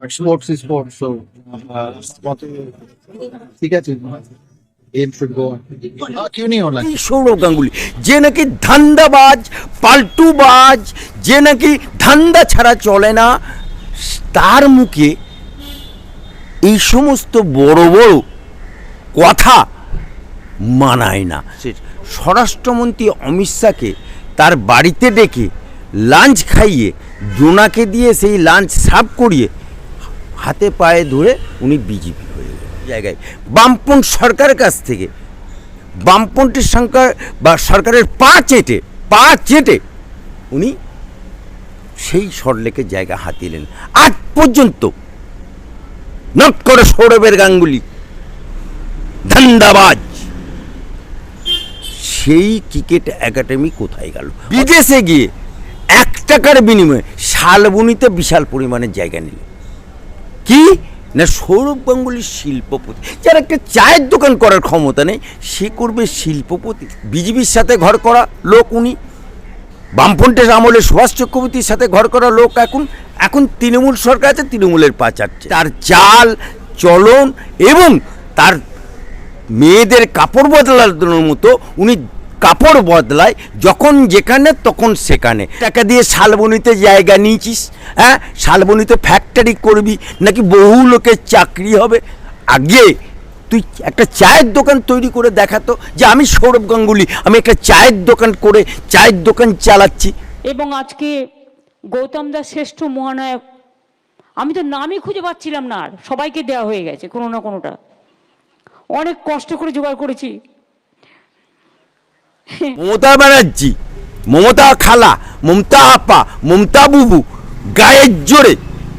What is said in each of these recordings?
Sports sports so ঠিক আছে। সৌরভ গাঙ্গুলি যে নাকি ধান্দাবাজ পাল্টুবাজ যে নাকি ধান্দা ছাড়া চলে না তার মুখে এই সমস্ত বড় বড় কথা মানায় না। স্বরাষ্ট্রমন্ত্রী অমিত শাহকে তার বাড়িতে ডেকে লাঞ্চ খাইয়ে ডোনাকে দিয়ে সেই লাঞ্চ সাফ করিয়ে হাতে পায়ে ধরে উনি বিজেপি হয়ে গেলেন জায়গায়। বামপন সরকারের কাছ থেকে, বামপন্থী সরকার বা সরকারের পা চেটে পা চেটে উনি সেই সরলেকের জায়গা হাতিলেন আজ পর্যন্ত নট করে সৌরভের গাঙ্গুলি, ধান্দাবাজ। সেই ক্রিকেট একাডেমি কোথায় গেল? বিদেশে গিয়ে এক টাকার বিনিময়ে শালবনিতে বিশাল পরিমাণের জায়গা নিল কি? না সৌরভ গাঙ্গুলি শিল্পপতি। যার একটা চায়ের দোকান করার ক্ষমতা নেই, সে করবে শিল্পপতি। বিজেপির সাথে ঘর করা লোক উনি। বামফ্রন্টের আমলে সুভাষ চক্রবর্তীর সাথে ঘর করা লোক এখন। এখন তৃণমূল সরকার আছে, তৃণমূলের পা চাটছে তার চাল, চলন এবং তার মেয়েদের কাপড় বদলানোর মতো উনি কাপড় বদলায়, যখন যেখানে, তখন সেখানে। টাকা দিয়ে শালবনিতে জায়গা নিয়েছিস হ্যাঁ? শালবনিতে ফ্যাক্টরি করবি, নাকি বহু লোকের চাকরি হবে? আগে তুই একটা চায়ের দোকান তৈরি করে দেখাতো যে আমি সৌরভ গাঙ্গুলি, আমি একটা চায়ের দোকান করে, চায়ের দোকান চালাচ্ছি। এবং আজকে গৌতম দাস শ্রেষ্ঠ মহানায়ক, আমি তো নামই খুঁজে পাচ্ছিলাম না আর, সবাইকে দেওয়া হয়ে গেছে, কোনো না কোনোটা। অনেক কষ্ট করে জোগাড় করেছি। মমতা ব্যানার্জি, মমতা খালা, মমতা আপা, মমতা বুবু, গায়ের জোরে,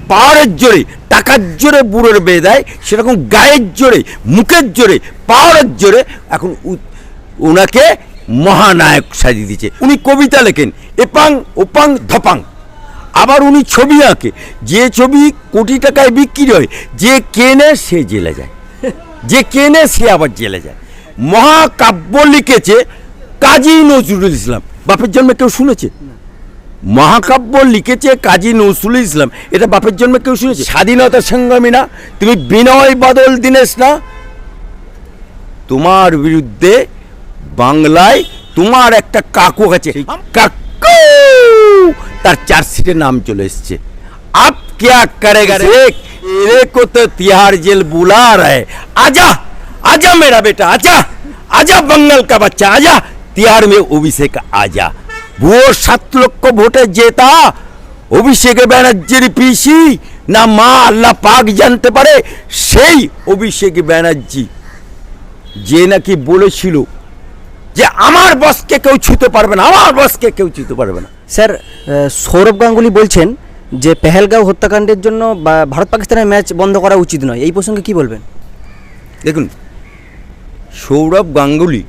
পাওয়ারের জোরে, টাকার জোরে বুড়োর বেয়ে দেয়, সেরকম গায়ের জোরে, মুখের জোরে, পাওয়ারের জোরে এখন ওনাকে মহানায়ক সাজিয়ে দিয়েছে। উনি কবিতা লেখেন, এপাং, ওপাং, ধপাং। আবার উনি ছবি আঁকে, যে ছবি কোটি টাকায় বিক্রি হয়, যে কেনে সে জেলে যায়। যে কেনে সে আবার জেলে যায়। মহাকাব্য লিখেছে কাজী নজরুল ইসলাম বাপের জন্মে কেউ শুনেছে মহাকাব্য লিখেছে কাজী নজরুল ইসলাম এটা বাপের জন্মে কেউ শুনেছে স্বাধীনতা সংগ্রামী না তুমি বিনয় বাদল দীনেশ না তোমার বিরুদ্ধে বাংলায় তোমার একটা কাকু আছে কাকু তার চার্জশিটে নাম চলে এসছে আপ क्या करेगा रे तेरे को तो तिहाड़ जेल बुला रहा है आजा आजा मेरा बेटा आजा आजा बंगाल का बच्चा आजा तिहाड़ में অভিষেক आजा ভোট সাত লক্ষ ভোটে জেতা অভিষেক ব্যানার্জির পিসি না মা আল্লাহ পাক জানতে পারে সেই অভিষেক ব্যানার্জি যে নাকি বলেছিল যে আমার বসকে কেউ ছুতে পারবে না আমার বসকে কেউ ছুতে পারবে না স্যার আহ, সৌরভ গাঙ্গুলি বলছেন যে পেহেলগাঁও হত্যাকাণ্ডের জন্য বা ভারত পাকিস্তানের ম্যাচ বন্ধ করা উচিত নয় এই প্রসঙ্গে কি বলবেন দেখুন সৌরভ গাঙ্গুলি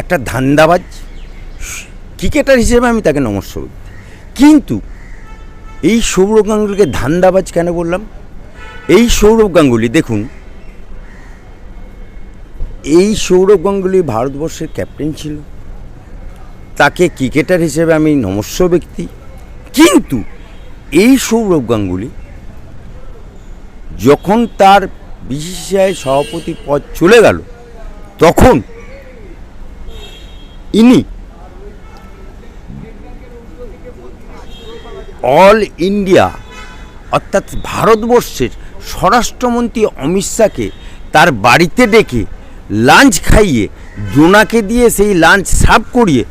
একটা ধান্দাবাজ ক্রিকেটার হিসেবে আমি তাকে নমস্কার করি। কিন্তু এই সৌরভ গাঙ্গুলিকে ধান্দাবাজ কেন বললাম? এই সৌরভ গাঙ্গুলি, দেখুন, এই সৌরভ গাঙ্গুলি ভারতবর্ষের ক্যাপ্টেন ছিল। তাকে ক্রিকেটার হিসেবে আমি নমস্য ব্যক্তি। কিন্তু এই সৌরভ গাঙ্গুলি যখন তার বিসিসিআই সভাপতি পদ চলে গেল, তখন ইনি? অল ইন্ডিয়া অর্থাৎ ভারতবর্ষের স্বরাষ্ট্রমন্ত্রী অমিত শাহকে তার বাড়িতে ডেকে লাঞ্চ খাইয়ে জোনাকে দিয়ে সেই লাঞ্চ সাফ করিয়ে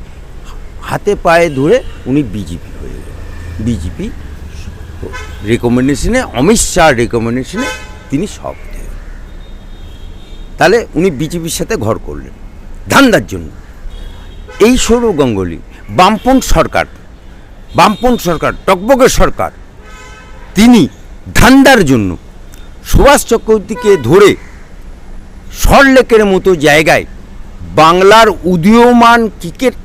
হাতে পায়ে ধরে উনি বিজেপি হয়ে গেলেন। বিজেপি রেকমেন্ডেশনে অমিত শাহ রেকমেন্ডেশনে তিনি হলেন। তাহলে উনি বিজেপির সাথে ঘর করলেন। ধান্দার জন্য। এই সৌরভ গাঙ্গুলি বামপন সরকার বামপন সরকার টকবকে সরকার, তিনি ধান্দার জন্য সুভাষ চক্রবর্তীকে ধরে সরলেকের মতো জায়গায় বাংলার উদীয়মান ক্রিকেট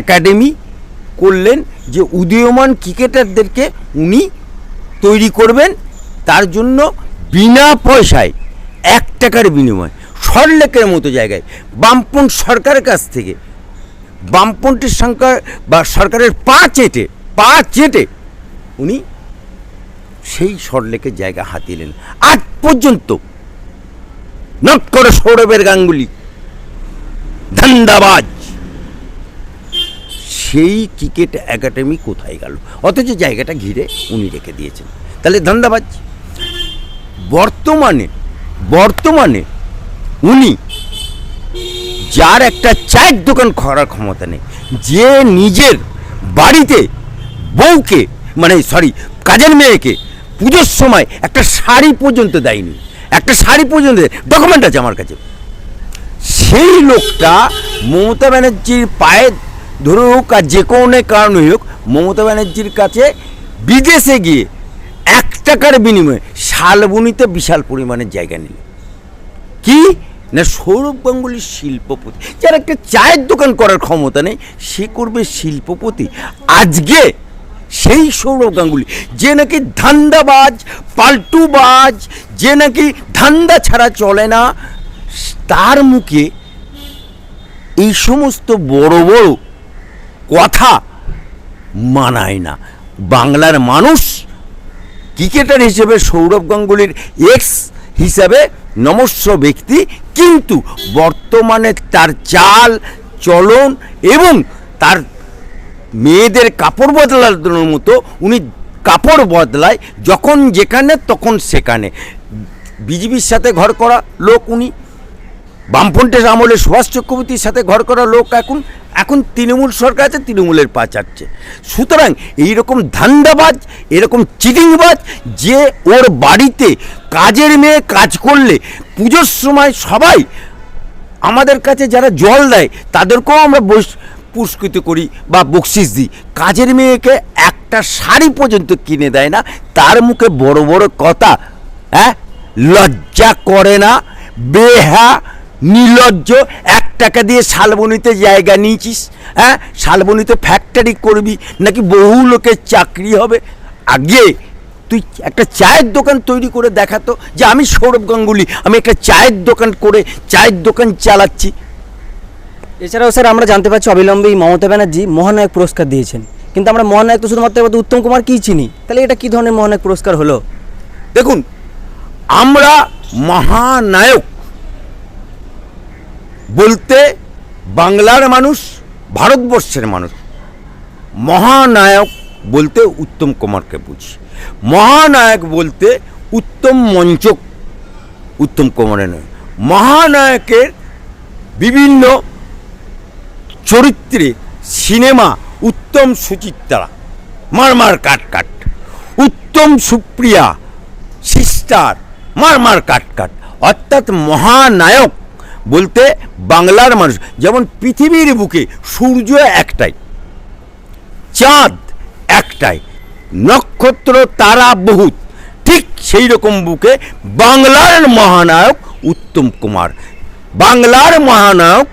একাডেমি করলেন যে উদীয়মান ক্রিকেটারদেরকে উনি তৈরি করবেন। তার জন্য বিনা পয়সায় এক টাকার বিনিময় সরলেকের মতো জায়গায় বামপন সরকারের কাছ থেকে বামপন্থী সরকার বা সরকারের পা চেটে পা চেটে উনি সেই সরলেকের জায়গা হাতিয়ে নিলেন। আজ পর্যন্ত নট করে সৌরভের গাঙ্গুলি, ধান্দাবাজ। সেই ক্রিকেট একাডেমি কোথায় গেল? অথচ জায়গাটা ঘিরে উনি রেখে দিয়েছেন। তাহলে ধান্দাবাজ। বর্তমানে বর্তমানে উনি যার একটা চায়ের দোকান করার ক্ষমতা নেই। যে নিজের বাড়িতে বউকে মানে সরি কাজের মেয়েকে পুজোর সময় একটা শাড়ি পর্যন্ত দেয়নি। একটা শাড়ি পর্যন্ত ডকুমেন্ট আছে আমার কাছে। সেই লোকটা মমতা ব্যানার্জির পায়ে ধরে হোক আর যে কোনো কারণে হোক, মমতা ব্যানার্জির কাছে বিদেশে গিয়ে এক টাকার বিনিময়ে শালবনিতে বিশাল পরিমাণের জায়গা নিল। কি? না সৌরভ গাঙ্গুলির শিল্পপতি, যার একটা চায়ের দোকান করার ক্ষমতা নেই, সে করবে শিল্পপতি। আজকে সেই সৌরভ গাঙ্গুলি, যে নাকি ধান্দাবাজ, পাল্টুবাজ, যে নাকি ধান্দা ছাড়া চলে না, তার মুখে এই সমস্ত বড় বড় কথা মানায় না। বাংলার মানুষ ক্রিকেটার হিসেবে সৌরভ গাঙ্গুলির এক্স হিসাবে নমস্য ব্যক্তি, কিন্তু বর্তমানে তার চাল, চলন এবং তার মেয়েদের কাপড় বদলানোর মতো উনি কাপড় বদলায় যখন যেখানে, তখন সেখানে। বিজেপির সাথে ঘর করা লোক উনি। বামফ্রন্টের আমলে সুভাষ চক্রবর্তীর সাথে ঘর করা লোক এখন এখন তৃণমূল সরকার আছে, তৃণমূলের পা চাটছে। সুতরাং এইরকম ধান্দাবাজ, এরকম চিটিংবাজ, যে ওর বাড়িতে কাজের মেয়ে কাজ করলে, পুজোর সময় সবাই আমাদের কাছে যারা জল দেয়, তাদেরকেও আমরা বস- পুরস্কৃত করি বা বকশিস দিই। কাজের মেয়েকে একটা শাড়ি পর্যন্ত কিনে দেয় না, তার মুখে বড় বড় কথা হ্যাঁ? লজ্জা করে না, বেহা নির্লজ্জ এক টাকা দিয়ে শালবনিতে জায়গা নিয়েছিস হ্যাঁ? শালবনিতে ফ্যাক্টরি করবি নাকি বহু লোকের চাকরি হবে? আগে তুই একটা চায়ের দোকান তৈরি করে দেখাতো যে আমি সৌরভ গাঙ্গুলি আমি একটা চায়ের দোকান করে চায়ের দোকান চালাচ্ছি। এছাড়াও স্যার আমরা জানতে পারছি অবিলম্বে মমতা ব্যানার্জি মহানায়ক পুরস্কার দিয়েছেন। কিন্তু আমরা মহানায়ক তো শুধুমাত্র এবার উত্তম কুমার কী চিনি? তাহলে এটা কী ধরনের মহানায়ক পুরস্কার হলো? দেখুন আমরা মহানায়ক বলতে বাংলার মানুষ, ভারতবর্ষের মানুষ। মহানায়ক বলতে উত্তম কুমারকে বুঝি। মহানায়ক বলতে উত্তম মঞ্চক, উত্তম কুমারের নয়। মহানায়কের বিভিন্ন চরিত্রে সিনেমা, উত্তম সুচিত্রা মারমার কাট কাট। উত্তম সুপ্রিয়া, সিস্টার মারমার কাট কাট। অর্থাৎ মহানায়ক বলতে বাংলার মানুষ। যেমন পৃথিবীর বুকে সূর্য একটাই, চাঁদ একটাই, নক্ষত্র, তারা বহুত। ঠিক সেই রকম বুকে বাংলার মহানায়ক উত্তম কুমার। বাংলার মহানায়ক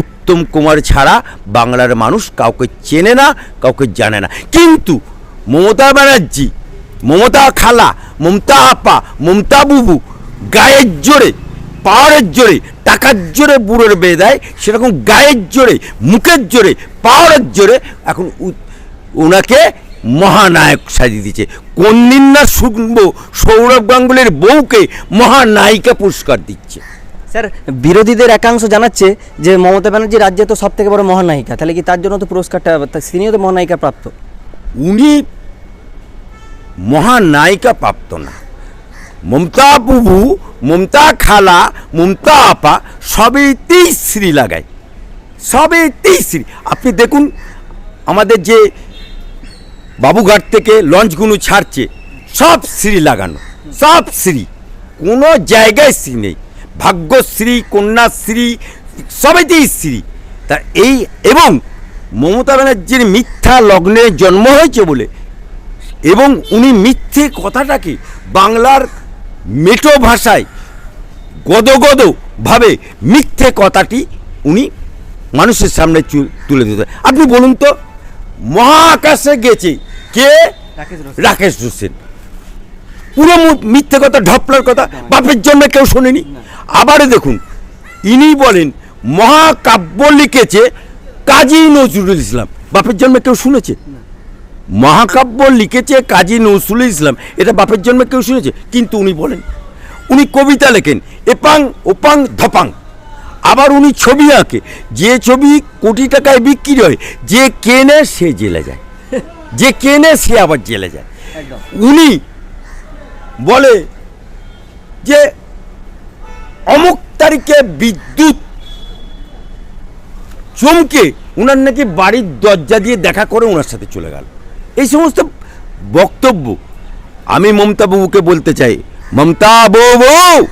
উত্তম কুমার ছাড়া বাংলার মানুষ কাউকে চেনে না, কাউকে জানে না। কিন্তু মমতা ব্যানার্জি, মমতা খালা, মমতা আপা, মমতা বুবু, গায়ের জোরে পাওয়ারের জোরে টাকার জোরে বুড়োর বেয়ে দেয় সেরকম গায়ের জোরে মুখের জোরে পাওয়ারের জোরে এখন ওনাকে মহানায়ক সাজিয়ে দিচ্ছে কোন দিন না শুনব সৌরভ গাঙ্গুলির বউকে মহানায়িকা পুরস্কার দিচ্ছে। স্যার বিরোধীদের একাংশ জানাচ্ছে যে মমতা ব্যানার্জি রাজ্যে তো সব থেকে বড় মহানায়িকা তাহলে কি তার জন্য তো পুরস্কারটা তিনিও তো মহানায়িকা প্রাপ্ত? উনি মহানায়িকা প্রাপ্ত না। মমতা বুবু মমতা খালা, মমতা আপা সবেতেই শ্রী লাগায়। সবেতেই শ্রী আপনি দেখুন, আমাদের যে বাবুঘাট থেকে লঞ্চগুলো ছাড়ছে, সব শ্রী লাগানো, সব শ্রী কোনো জায়গায় শ্রী নেই। ভাগ্যশ্রী কন্যাশ্রী সবেতেই শ্রী তা এই, এবং মমতা ব্যানার্জির মিথ্যা লগ্নে জন্ম হয়েছে বলে, এবং উনি মিথ্যে কথাটাকে বাংলার মেটো ভাষায় গদগদ ভাবে মিথ্যে কথাটি উনি মানুষের সামনে তুলে দিতে আপনি বলুন তো মহাকাশে গেছে কে? রাকেশ হোসেন পুরো মিথ্যে কথা ঢপলার কথা বাপের জন্য কেউ শোনেনি। আবার দেখুন ইনি বলেন মহাকাব্য লিখেছে কাজী নজরুল ইসলাম। বাপের জন্মে কেউ শুনেছে? মহাকাব্য লিখেছে কাজী নজরুল ইসলাম। এটা বাপের জন্মে কেউ শুনেছে? কিন্তু উনি বলেন উনি কবিতা লেখেন। এপাং ওপাং ধপাং। আবার উনি ছবি আঁকে। যে ছবি কোটি টাকায় বিক্রি হয় যে কেনে সে জেলে যায়। যে কেনে সে আবার জেলে যায়। উনি বলে যে অমুক তারিখে বিদ্যুৎ চমকে উনার নাকি বাড়ির দরজা দিয়ে দেখা করে ওনার সাথে চলে গেল। এই সমস্ত বক্তব্য আমি মমতা বাবুকে বলতে চাই। মমতা বাবু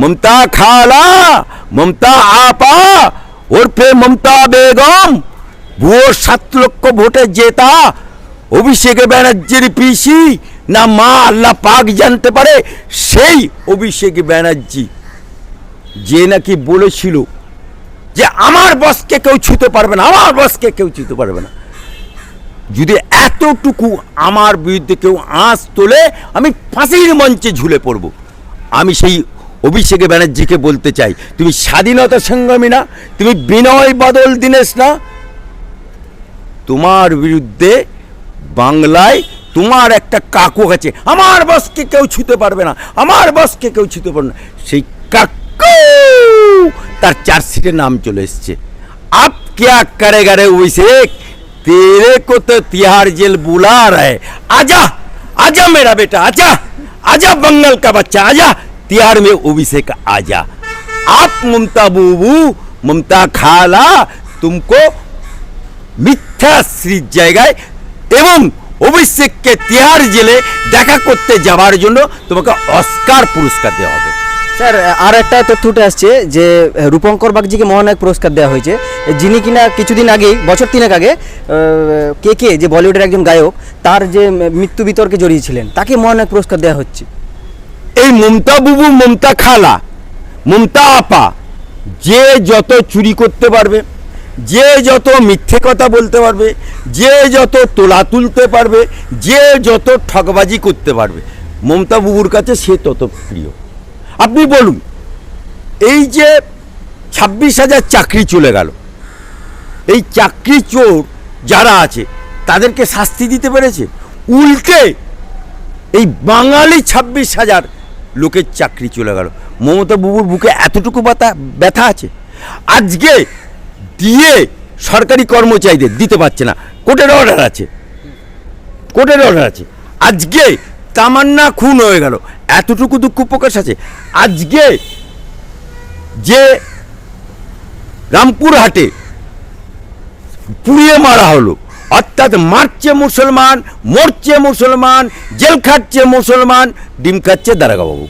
মমতা খালা, মমতা আপা, ওরফে মমতা বেগম, ভুয়ো সাত লক্ষ ভোটে জেতা, অভিষেক ব্যানার্জির পিসি, না মা আল্লাহ পাক জানতে পারে সেই অভিষেক ব্যানার্জি। যে নাকি বলেছিল যে আমার বসকে কেউ ছুতে পারবে না, আমার বসকে কেউ ছুতে পারবে না। যদি এতটুকু আমার বিরুদ্ধে কেউ আঁচ তোলে, আমি ফাঁসির মঞ্চে ঝুলে পড়ব। আমি সেই অভিষেক ব্যানার্জিকে বলতে চাই, তুমি স্বাধীনতা সংগ্রামী না, তুমি বিনয় বাদল দিনেস না। তোমার বিরুদ্ধে বাংলায় তোমার একটা কাকু আছে, আমার বসকে কেউ ছুতে পারবে না, আমার বসকে কেউ ছুতে পারবে না। সেই কাকু তার চার্জশিটে নাম চলে এসছে। আপ কে কারে গারে অভিষেক? तेरे को तो तिहाड़ जेल बुला रहा है आजा आजा मेरा बेटा आजा आजा बंगाल का बच्चा आजा तिहाड़ में अभिषेक आजा आप ममता बुबू ममता खाला तुमको মিথ্যাশ্রীর জায়গায় এবং অভিষেককে তিহার জেলে দেখা করতে যাওয়ার জন্য তোমাকে অস্কার পুরস্কার দেওয়া হবে স্যার আর একটা তথ্য উঠে আসছে যে, রূপঙ্কর বাগজিকে মহানায়ক পুরস্কার দেওয়া হয়েছে। যিনি কিনা কিছুদিন আগেই, বছর তিনেক আগে কে কে, যে বলিউডের একজন গায়ক, তার যে মৃত্যু বিতর্কে জড়িয়েছিলেন, তাকে মহানায়ক পুরস্কার দেওয়া হচ্ছে। এই মমতা বুবু, মমতা খালা, মমতা আপা, যে যত চুরি করতে পারবে, যে যত মিথ্যে কথা বলতে পারবে, যে যত তোলা তুলতে পারবে, যে যত ঠকবাজি করতে পারবে, মমতা বুবুর কাছে সে তত প্রিয়। আপনি বলুন, এই যে ছাব্বিশ হাজার চাকরি চলে গেল, এই চাকরি চোর যারা আছে, তাদেরকে শাস্তি দিতে পেরেছে? উল্টে এই বাঙালি ছাব্বিশ হাজার লোকের চাকরি চলে গেল। মমতা বাবুর বুকে এতটুকু ব্যথা ব্যথা আছে? আজকে দিয়ে সরকারি কর্মচারীদের দিতে পারছে না। কোর্টের অর্ডার আছে। কোর্টের অর্ডার আছে। আজকে তামান্না খুন হয়ে গেল। এতটুকু দুঃখ প্রকাশ আছে। আজকে যে রামপুরহাটে পুড়িয়ে মারা হলো, অর্থাৎ মারছে মুসলমান, মরছে মুসলমান, জেল খাটছে মুসলমান, ডিম খাচ্ছে দারাগাবাবু।